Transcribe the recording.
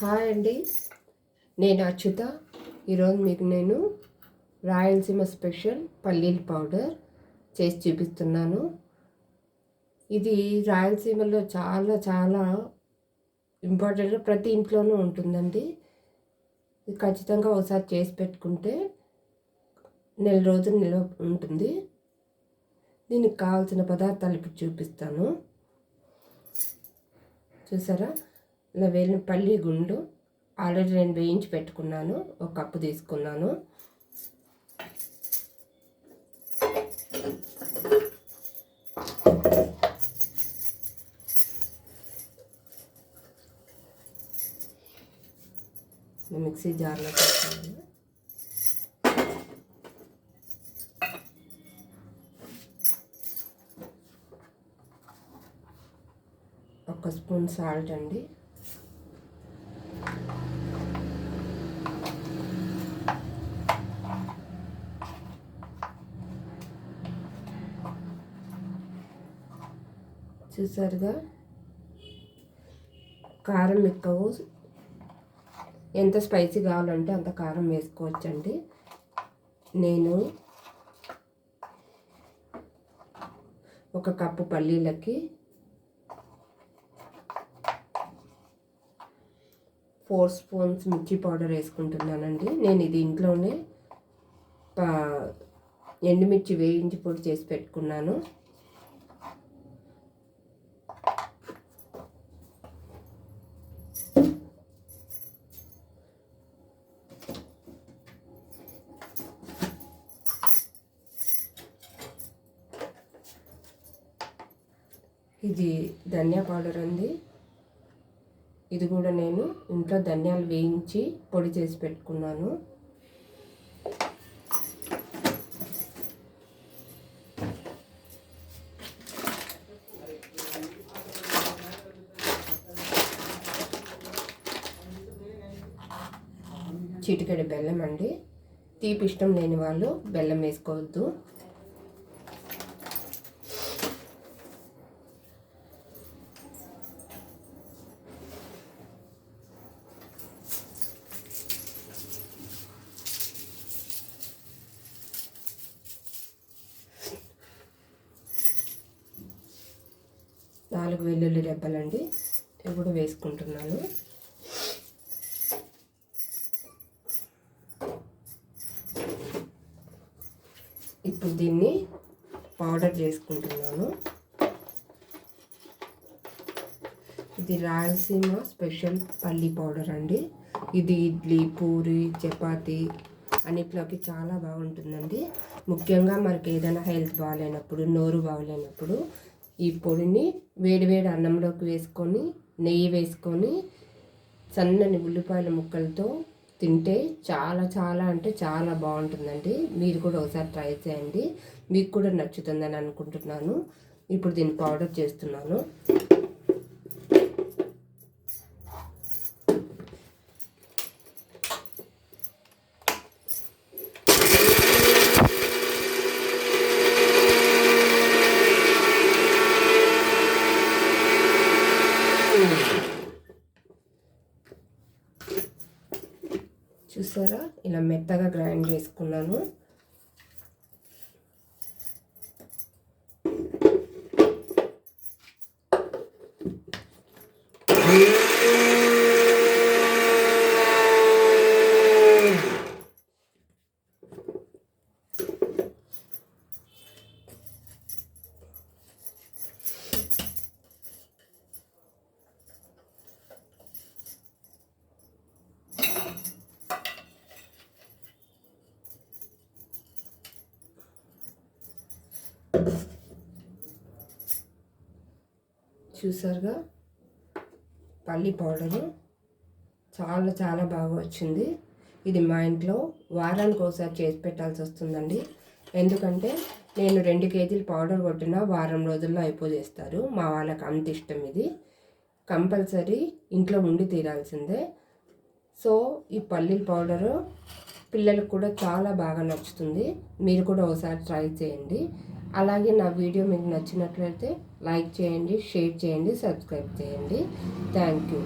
Hi అండి. నేను అచ్యుత. ఈరోజు మీకు నేను రాయలసీమ స్పెషల్ పల్లీల పౌడర్ చేసి చూపిస్తున్నాను. ఇది రాయలసీమలో చాలా చాలా ఇంపార్టెంట్ ప్రతి ఇంట్లోనూ ఉంటుందండి. ఇది ఖచ్చితంగా ఒకసారి చేసి పెట్టుకుంటే నెల రోజులు నిల్వ ఉంటుంది. దీనికి కావాల్సిన పదార్థాలు ఇప్పుడు చూపిస్తాను. చూసారా? ఇలా వేలిన గుండు ఆల్రెడీ నేను వేయించి పెట్టుకున్నాను. ఒక కప్పు తీసుకున్నాను. మిక్సీ జార్లో పెట్టుకున్నాను ఒక స్పూన్ సాల్ట్ అండి. చూసారుగా కారం ఎక్కువ ఎంత స్పైసీ కావాలంటే అంత కారం వేసుకోవచ్చండి. నేను ఒక కప్పు పల్లీలకి ఫోర్ స్పూన్స్ మిర్చి పౌడర్ వేసుకుంటున్నానండి. నేను ఇది ఇంట్లోనే ఎండుమిర్చి వేయించి పొడి చేసి పెట్టుకున్నాను. ఇది ధనియా పౌడర్ అండి. ఇది కూడా నేను ఇంట్లో ధనియాలు వేయించి పొడి చేసి పెట్టుకున్నాను. చిటికెడు బెల్లం అండి. తీపి ఇష్టం లేని వాళ్ళు బెల్లం వేసుకోవద్దు. నాలుగు వెల్లుల్లి రెబ్బలండి. ఇప్పుడు వేసుకుంటున్నాను. ఇప్పుడు దీన్ని పౌడర్ చేసుకుంటున్నాను. ఇది రాయలసీమ స్పెషల్ పల్లి పౌడర్ అండి. ఇది ఇడ్లీ పూరి చపాతి అన్నిట్లోకి చాలా బాగుంటుందండి. ముఖ్యంగా మనకి ఏదైనా హెల్త్ బాగాలేనప్పుడు నోరు బాగాలేనప్పుడు ఈ పొడిని వేడివేడి అన్నంలోకి వేసుకొని నెయ్యి వేసుకొని సన్నని ఉల్లిపాయల ముక్కలతో తింటే చాలా చాలా అంటే చాలా బాగుంటుందండి. మీరు కూడా ఒకసారి ట్రై చేయండి. మీకు కూడా నచ్చుతుందని అనుకుంటున్నాను. ఇప్పుడు దీన్ని పౌడర్ చేస్తున్నాను. చూసారా? ఇలా మెత్తగా గ్రైండ్ చేసుకున్నాను. చూసారుగా? పల్లి పౌడరు. చాలా చాలా బాగా వచ్చింది. ఇది మా ఇంట్లో వారానికి ఒకసారి చేసి పెట్టాల్సి వస్తుందండి. ఎందుకంటే నేను రెండు కేజీలు పౌడర్ కొట్టిన వారం రోజుల్లో అయిపోజేస్తారు. మా వాళ్ళకి అంత ఇష్టం ఇది. కంపల్సరీ ఇంట్లో ఉండి తీరాల్సిందే. సో ఈ పల్లీల పౌడరు పిల్లలకు కూడా చాలా బాగా నచ్చుతుంది. మీరు కూడా ఒకసారి ట్రై చేయండి. అలాగే నా వీడియో మీకు నచ్చినట్లయితే లైక్ చేయండి షేర్ చేయండి సబ్స్క్రైబ్ చేయండి. Thank you.